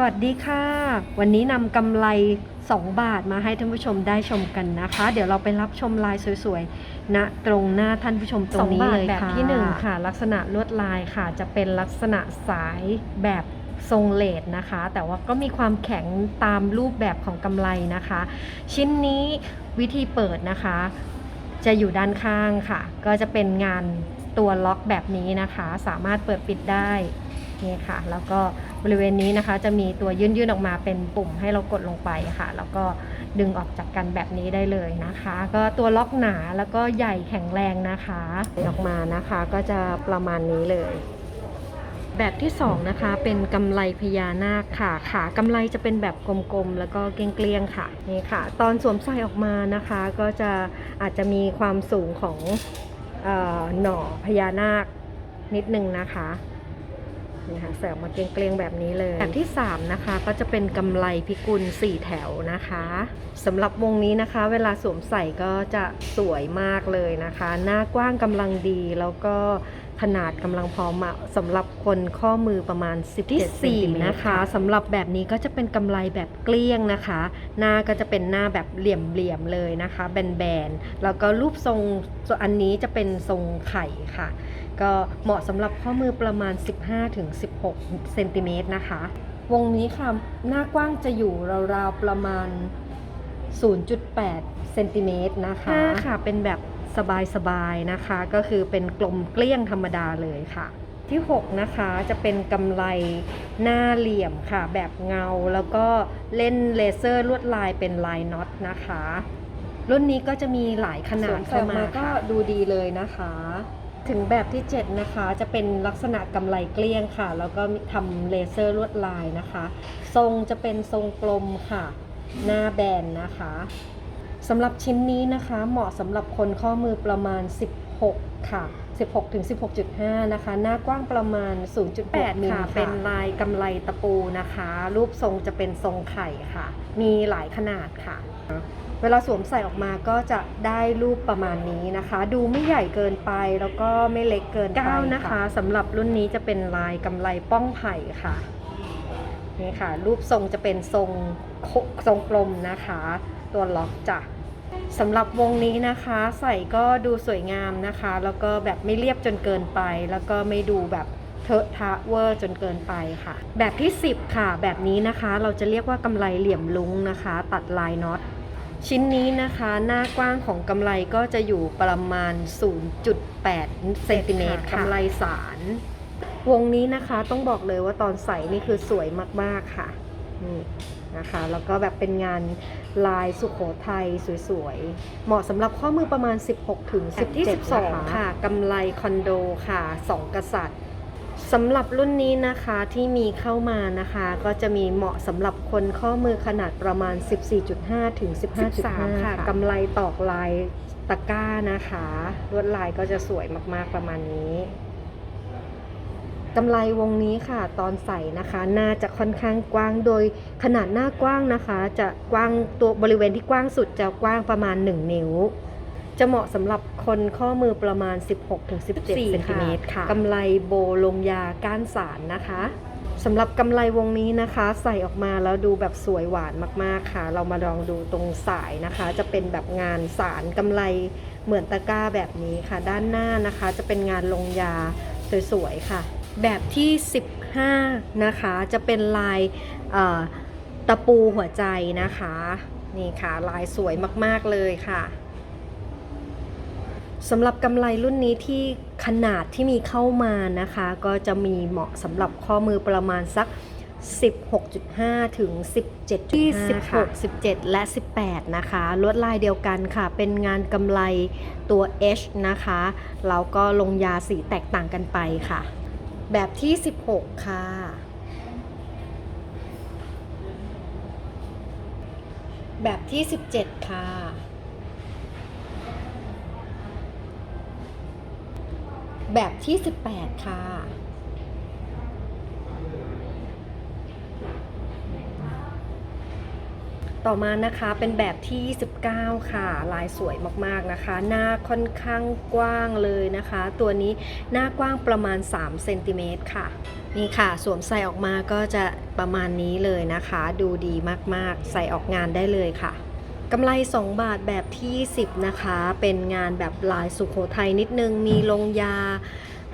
สวัสดีค่ะ วันนี้นำกำไร 2 บาทมาให้ท่านผู้ชมได้ชมกันนะคะ เดี๋ยวเราไปรับชมลายสวยๆณตรงหน้าท่านผู้ชมตรงนี้เลยสองบาทแบบที่หนึ่งค่ะ ลักษณะลวดลายค่ะ จะเป็นลักษณะสายแบบทรงเลดนะคะ แต่ว่าก็มีความแข็งตามรูปแบบของกำไรนะคะ ชิ้นนี้วิธีเปิดนะคะ จะอยู่ด้านข้างค่ะ ก็จะเป็นงานตัวล็อกแบบนี้นะคะ สามารถเปิดปิดได้นี่ค่ะ แล้วก็ บริเวณนี้นะคะ จะมีตัวยื่นๆออกมาเป็นปุ่มให้เรากดลงไปค่ะ แล้วก็ดึงออกจากกันแบบนี้ได้เลยนะคะ ก็ตัวล็อกหนาแล้วก็ใหญ่แข็งแรงนะคะออกมานะคะก็จะประมาณนี้เลยแบบที่สองนะคะเป็นกำไลพญานาคค่ะขากำไลจะเป็นแบบกลมๆแล้วก็เกลียงๆค่ะนี่ค่ะ ตอนสวมใส่ออกมานะคะก็จะอาจจะมีความสูงของออหน่อพญานาคนิดนึงนะคะ นะคะใส่ออกมาเกลียงๆแบบนี้เลยแบบที่สามนะคะ ก็จะเป็นกำไลพิกุลสี่แถวนะคะสำหรับวงนี้นะคะ เวลาสวมใส่ก็จะสวยมากเลยนะคะ หน้ากว้างกำลังดีแล้วก็ ขนาดกำลังพอเหมาะสำหรับคนข้อมือประมาณ10ที่เซนติเมตรนะคะสำหรับแบบนี้ก็จะเป็นกำไรแบบเกลี้ยงนะคะ หน้าก็จะเป็นหน้าแบบเหลี่ยมๆเลยนะคะ แบนๆ แล้วก็รูปทรงส่วนอันนี้จะเป็นทรงไข่ค่ะ ก็เหมาะสำหรับข้อมือประมาณ 15-16เซนติเมตรนะคะ วงนี้ค่ะ หน้ากว้างจะอยู่ราวๆประมาณ 0.8เซนติเมตรนะคะค่ะเป็นแบบ สบายๆนะคะ ก็คือเป็นกลมเกลี้ยงธรรมดาเลยค่ะ ที่ 6 นะคะจะเป็นกำไลหน้าเหลี่ยมค่ะ แบบเงาแล้วก็เล่นเลเซอร์ลวดลายเป็นลายน็อตนะคะ รุ่นนี้ก็จะมีหลายขนาดเข้ามาก็ดูดีเลยนะคะ ถึงแบบที่ 7 นะคะ จะเป็นลักษณะกำไลเกลี้ยงค่ะ แล้วก็ทำเลเซอร์ลวดลายนะคะ ทรงจะเป็นทรงกลมค่ะ หน้าแบนนะคะ สำหรับชิ้นนี้นะคะเหมาะสำหรับคนข้อมือประมาณ 16 ค่ะ 16ถึง16.5 นะคะ หน้ากว้างประมาณ 0.8มิลค่ะ เป็นลายกำไลตะปูนะคะ รูปทรงจะเป็นทรงไข่ค่ะ มีหลายขนาดค่ะ เวลาสวมใส่ออกมาก็จะได้รูปประมาณนี้นะคะ ดูไม่ใหญ่เกินไปแล้วก็ไม่เล็กเกินไปนะคะสำหรับรุ่นนี้จะเป็นลายกำไลป้องไผ่ค่ะนี่ค่ะ รูปทรงจะเป็นทรงโคทรงกลมนะคะ ตัวล็อกจ้ะ สำหรับวงนี้นะคะใส่ก็ดูสวยงามนะคะ แล้วก็แบบไม่เรียบจนเกินไป แล้วก็ไม่ดูแบบเทอะทะเวอร์จนเกินไปค่ะ แบบที่ 10 ค่ะ แบบนี้นะคะเราจะเรียกว่ากำไลเหลี่ยมลุงนะคะ ตัดลายน็อตชิ้นนี้นะคะหน้ากว้างของกำไลก็จะอยู่ประมาณ 0.8เซนติเมตรค่ะกำไลสาร วงนี้นะคะต้องบอกเลยว่าตอนใส่นี่คือสวยมากๆค่ะ นี่นะคะแล้วก็แบบเป็นงานลายสุโขทัยสวยๆ เหมาะสำหรับข้อมือประมาณ 16 ถึง 17ที่12 ค่ะกำไลคอนโดค่ะ 2 กษัตริย์สำหรับรุ่นนี้นะคะที่มีเข้ามานะคะ ก็จะมีเหมาะสำหรับคนข้อมือขนาดประมาณ 14.5 ถึง 15.5 ค่ะกำไลตอกลายตะกร้านะคะ ลวดลายก็จะสวยมากๆประมาณนี้ กำไรวงนี้ค่ะตอนใส่นะคะน่าจะค่อนข้างกว้างโดยขนาดหน้ากว้างนะคะ จะกว้างตัวบริเวณที่กว้างสุดจะกว้างประมาณ 1 นิ้ว จะเหมาะสำหรับคนข้อมือประมาณ 16-17เซนติเมตรค่ะกำไรโบลงยาก้านสารนะคะสำหรับกำไรวงนี้นะคะ ใส่ออกมาแล้วดูแบบสวยหวานมากๆค่ะ เรามาลองดูตรงสายนะคะ จะเป็นแบบงานสารกำไรเหมือนตะกร้าแบบนี้ค่ะ ด้านหน้านะคะ จะเป็นงานลงยาสวยๆค่ะ แบบที่ 15 นะคะ จะเป็นลายตะปูหัวใจนะคะ นี่ค่ะ ลายสวยมากๆเลยค่ะสำหรับกำไรรุ่นนี้ที่ขนาดที่มีเข้ามานะคะ ก็จะมีเหมาะสำหรับข้อมือประมาณสัก 16.5 ถึง 17ที่16 17 และ 18 นะคะลวดลายเดียวกันค่ะ เป็นงานกำไรตัว H นะคะ แล้วก็ลงยาสีแตกต่างกันไปค่ะ แบบที่ 16 ค่ะ แบบที่ 17 ค่ะ แบบที่ 18 ค่ะ ต่อมานะคะเป็นแบบที่ 29 ค่ะ ลายสวยมากๆนะคะ หน้าค่อนข้างกว้างเลยนะคะ ตัวนี้หน้ากว้างประมาณ3เซนติเมตรค่ะ นี่ค่ะ สวมใส่ออกมาก็จะประมาณนี้เลยนะคะ ดูดีมากๆ ใส่ออกงานได้เลยค่ะกำไร 2 บาทแบบที่ 10 นะคะ เป็นงานแบบลายสุโขทัยนิดนึง มีลงยา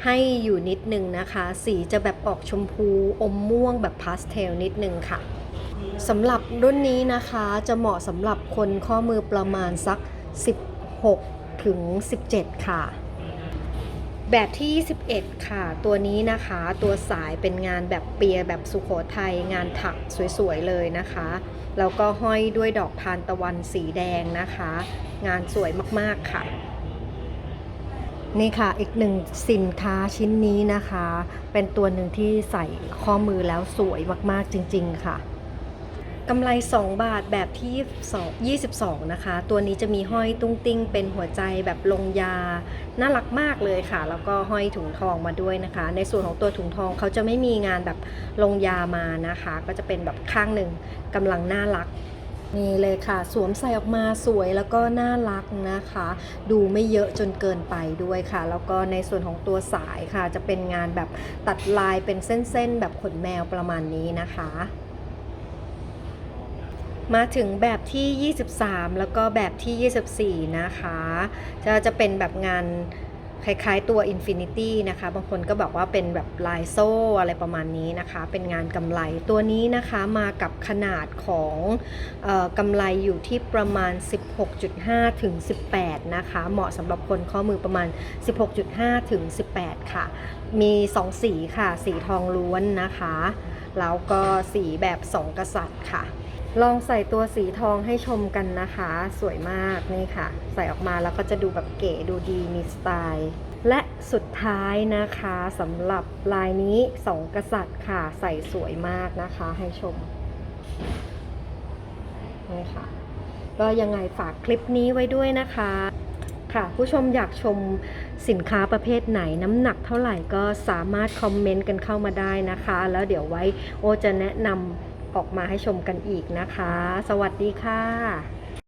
ให้อยู่นิดนึงนะคะ สีจะแบบออกชมพูอมม่วงแบบพาสเทลนิดนึงค่ะ สำหรับรุ่นนี้นะคะจะเหมาะสำหรับคนข้อมือประมาณสัก 16 ถึง 17 ค่ะ แบบที่ 21 ค่ะ ตัวนี้นะคะตัวสายเป็นงานแบบเปียแบบสุโขทัยงานถักสวยๆเลยนะคะ แล้วก็ห้อยด้วยดอกทานตะวันสีแดงนะคะ งานสวยมากๆค่ะ นี่ค่ะอีกหนึ่งสินค้าชิ้นนี้นะคะ เป็นตัวหนึ่งที่ใส่ข้อมือแล้วสวยมากๆจริง ๆ ค่ะ กำไร 2 บาทแบบที่2 22 นะคะ ตัวนี้จะมีห้อยตุ้งติ้ง เป็นหัวใจแบบลงยา น่ารักมากเลยค่ะ แล้วก็ห้อยถุงทองมาด้วยนะคะ ในส่วนของตัวถุงทองเขาจะไม่มีงานแบบลงยามานะคะ ก็จะเป็นแบบข้างหนึ่งกำลังน่ารักนี่เลยค่ะ สวมใส่ออกมาสวยแล้วก็น่ารักนะคะ ดูไม่เยอะจนเกินไปด้วยค่ะ แล้วก็ในส่วนของตัวสายค่ะ จะเป็นงานแบบตัดลายเป็นเส้นๆ แบบขนแมวประมาณนี้นะคะ มาถึงแบบที่ 23 แล้วก็แบบที่ 24 นะคะจะจะเป็นแบบงานคล้ายๆตัว Infinity นะคะ บางคนก็บอกว่าเป็นแบบลายโซ่อะไรประมาณนี้นะคะ เป็นงานกำไรตัวนี้นะคะมากับขนาดของออกำไรอยู่ที่ประมาณ 16.5 ถึง 18 นะคะ เหมาะสำหรับคนข้อมือประมาณ 16.5 ถึง 18 ค่ะ มี 2 สีค่ะ สีทองล้วนนะคะ แล้วก็สีแบบ 2 กษัตริย์ค่ะ ลองใส่ตัวสีทองให้ชมกันนะคะ สวยมากนี่ค่ะ ใส่ออกมาแล้วก็จะดูแบบเก๋ดูดีมีสไตล์ และสุดท้ายนะคะสำหรับลายนี้สองกษัตริย์ค่ะ ใส่สวยมากนะคะให้ชมนี่ค่ะก็ยังไงฝากคลิปนี้ไว้ด้วยนะคะค่ะผู้ชมอยากชมสินค้าประเภทไหนน้ำหนักเท่าไหร่ก็สามารถคอมเมนต์กันเข้ามาได้นะคะ แล้วเดี๋ยวไว้โอจะแนะนำ ออกมาให้ชมกันอีกนะคะ สวัสดีค่ะ